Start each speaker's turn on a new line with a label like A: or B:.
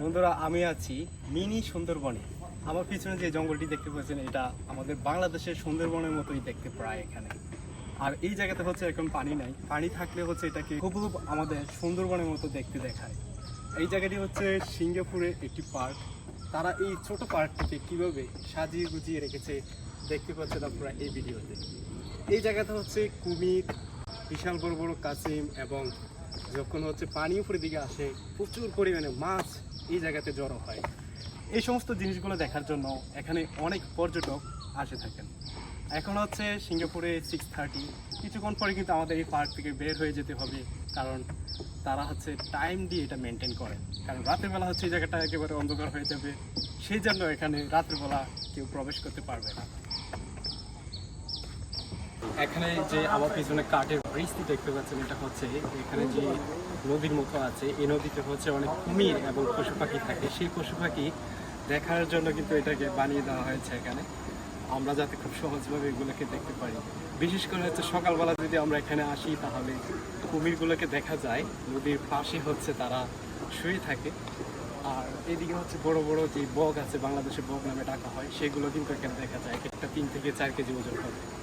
A: বন্ধুরা, আমি আছি মিনি সুন্দরবনে। আমার পিছনে যে জঙ্গলটি দেখতে পাচ্ছেন, এটা আমাদের বাংলাদেশের সুন্দরবনের মতোই দেখতে প্রায় এখানে। আর এই জায়গাতে হচ্ছে এখন পানি নাই। পানি থাকলে হচ্ছে এটাকে খুব আমাদের সুন্দরবনের মতো দেখতে দেখায়। এই জায়গাটি হচ্ছে সিঙ্গাপুরের একটি পার্ক। তারা এই ছোট পার্কটিকে কীভাবে সাজিয়ে গুজিয়ে রেখেছে দেখতে পাচ্ছেন আপনারা এই ভিডিওতে। এই জায়গাতে হচ্ছে কুমির, বিশাল বড় বড় কাসিম এবং যখন হচ্ছে পানি উপরের দিকে আসে, প্রচুর পরিমাণে মাছ এই জায়গাতে জড়ো হয়। এই সমস্ত জিনিসগুলো দেখার জন্য এখানে অনেক পর্যটক আসে থাকেন। এখন হচ্ছে সিঙ্গাপুরে সিক্স থার্টি কিছুক্ষণ পরে কিন্তু আমাদের এই পার্ক থেকে বের হয়ে যেতে হবে, কারণ তারা হচ্ছে টাইম দিয়ে এটা মেনটেন করে। কারণ রাতের বেলা হচ্ছে এই জায়গাটা একেবারে অন্ধকার হয়ে যাবে, সেই জন্য এখানে রাতের বেলা কেউ প্রবেশ করতে পারবে না। এখানে যে আমার পিছনে কাঠের ব্রিজটি দেখতে পাচ্ছেন, এটা হচ্ছে এখানে যে নদীর মতো আছে, এই নদীতে হচ্ছে অনেক কুমির এবং পশু পাখি থাকে। সেই পশু পাখি দেখার জন্য কিন্তু এটাকে বানিয়ে দেওয়া হয়েছে এখানে। আমরা যাতে খুব সহজভাবে এগুলোকে দেখতে পারি। বিশেষ করে হচ্ছে সকালবেলা যদি আমরা এখানে আসি, তাহলে কুমিরগুলোকে দেখা যায়। নদীর পাশে হচ্ছে তারা শুয়ে থাকে। আর এদিকে হচ্ছে বড় বড় যে বগ আছে, বাংলাদেশে বগ নামে ডাকা হয়, সেগুলো কিন্তু এখানে দেখা যায়। এক একটা তিন থেকে চার কেজি ওজন হবে।